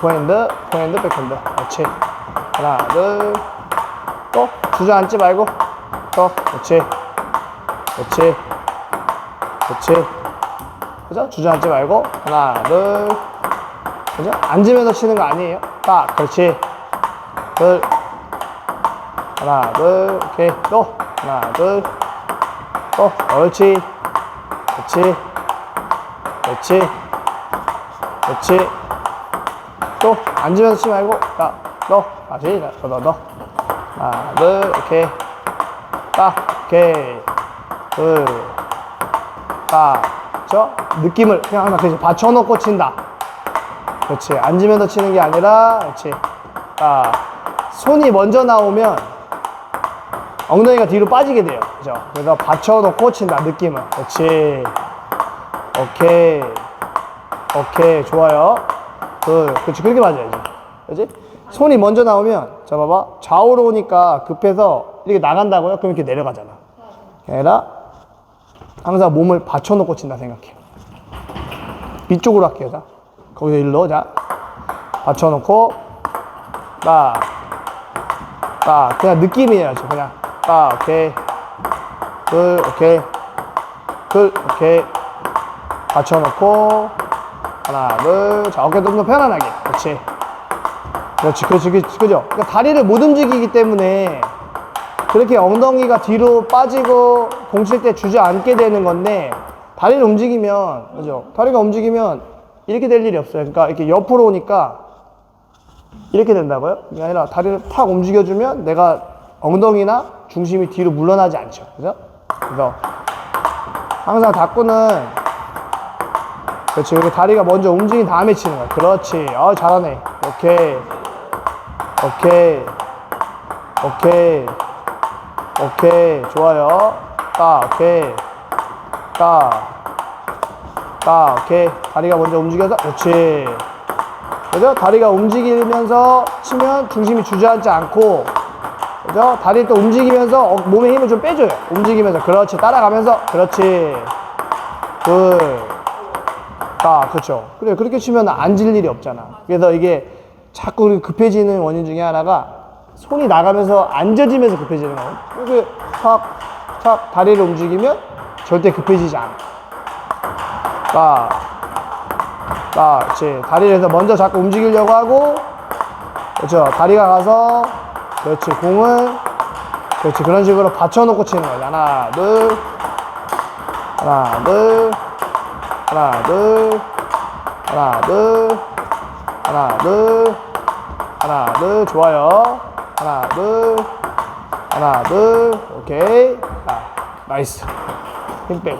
포핸드, 포핸드, 백핸드. 그렇지. 하나, 둘. 또 주저앉지 말고. 또. 그렇지. 그렇지. 그렇지. 그죠? 주저앉지 말고. 하나, 둘. 그죠? 앉으면서 치는 거 아니에요? 딱. 그렇지. 둘. 하나, 둘. 오케이. 또. 하나, 둘. 또. 옳지. 그렇지. 그렇지. 그렇지. 또 앉으면서 치지 말고 딱, 너 다시 너, 너, 너. 하나, 둘, 오케이. 딱, 오케이. 둘, 딱. 저 느낌을 그냥 하나 그냥 받쳐놓고 친다. 그렇지. 앉으면서 치는 게 아니라, 그렇지. 딱. 손이 먼저 나오면 엉덩이가 뒤로 빠지게 돼요. 그죠? 그래서 받쳐놓고 친다, 느낌을. 그렇지. 오케이. 오케이. 좋아요. 둘. 그렇지. 그렇게 맞아야지. 그지? 손이 먼저 나오면, 자, 봐봐. 좌우로 오니까 급해서 이렇게 나간다고요? 그럼 이렇게 내려가잖아. 아니라 항상 몸을 받쳐놓고 친다 생각해. 이쪽으로 할게요. 자. 거기서 일로. 자. 받쳐놓고, 딱. 딱. 그냥 느낌이에요. 저 그냥. 딱. 오케이. 둘. 오케이. 둘. 오케이. 받쳐놓고 하나 둘 자 어깨 좀 더 편안하게. 그렇지. 그렇지 그렇지 그렇지 그죠? 그러니까 다리를 못 움직이기 때문에 그렇게 엉덩이가 뒤로 빠지고 공 칠 때 주저앉게 되는 건데 다리를 움직이면 그죠? 다리가 움직이면 이렇게 될 일이 없어요. 그러니까 이렇게 옆으로 오니까 이렇게 된다고요? 그게 아니라 다리를 탁 움직여주면 내가 엉덩이나 중심이 뒤로 물러나지 않죠. 그죠? 그래서 항상 탁구는 그렇지. 이렇게 다리가 먼저 움직인 다음에 치는 거야. 그렇지. 어, 잘하네. 오케이. 오케이. 오케이. 오케이. 좋아요. 딱, 오케이. 딱. 딱, 오케이. 다리가 먼저 움직여서, 그렇지. 그죠? 다리가 움직이면서 치면 중심이 주저앉지 않고, 그죠? 다리 또 움직이면서 어, 몸에 힘을 좀 빼줘요. 움직이면서. 그렇지. 따라가면서. 그렇지. 둘. 아, 그렇죠. 그래 그렇게 치면 앉을 일이 없잖아. 그래서 이게 자꾸 급해지는 원인 중에 하나가 손이 나가면서 앉아지면서 급해지는 거예요. 이렇게 탁, 탁 다리를 움직이면 절대 급해지지 않아. 딱, 딱, 그렇지. 다리를 해서 먼저 자꾸 움직이려고 하고, 그렇죠. 다리가 가서, 그렇지. 공을, 그렇지. 그런 식으로 받쳐놓고 치는 거야. 하나, 둘, 하나, 둘. 하나, 둘, 하나, 둘, 하나, 둘, 하나, 둘, 좋아요. 하나, 둘, 하나, 둘, 오케이. 자, 나이스. 힘 빼고.